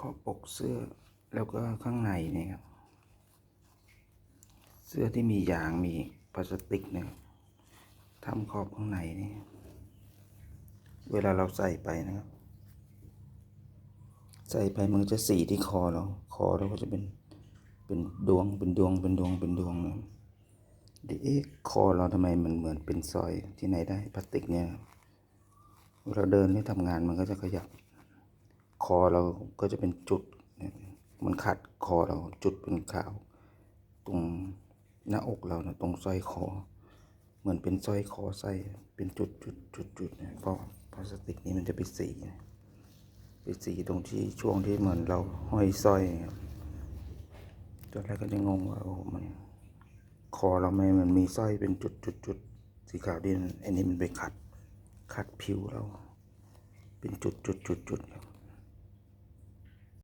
ขอบปกเสื้อแล้วก็ข้างในนี่ครับ เสื้อที่มียางมีพลาสติกเนี่ยทำขอบข้างในนี่ เวลาเราใส่ไปนะครับ ใส่ไปมันจะสีที่คอเรา คอเราก็จะเป็นเป็นดวงเป็นดวงเป็นดวงเป็นดวงนะเดี๋ยวเอ๊ะคอเราทำไมมันเหมือนเป็นซอยที่ไหนได้พลาสติกเนี่ยเวลาเดินที่ทำงานมันก็จะขยับ คอเราก็จะเป็นจุด มันขัดคอเราจุดเป็นขาว ตรงหน้าอกเรานะตรงสร้อยคอ เหมือนเป็นสร้อยคอใส่เป็นจุดจุดจุดจุดเนี่ยเพราะพลาสติกนี้มันจะไปสีนะไปสีตรงที่ช่วงที่เหมือนเราห้อยสร้อยครับตอนแรกก็จะงงว่าโอ้มันคอเราไม่มันมีสร้อยเป็นจุดจุดจุดสีขาวดินอันนี้มันไปขัด ขัดผิวเรา เป็นจุดจุดจุดจุดครั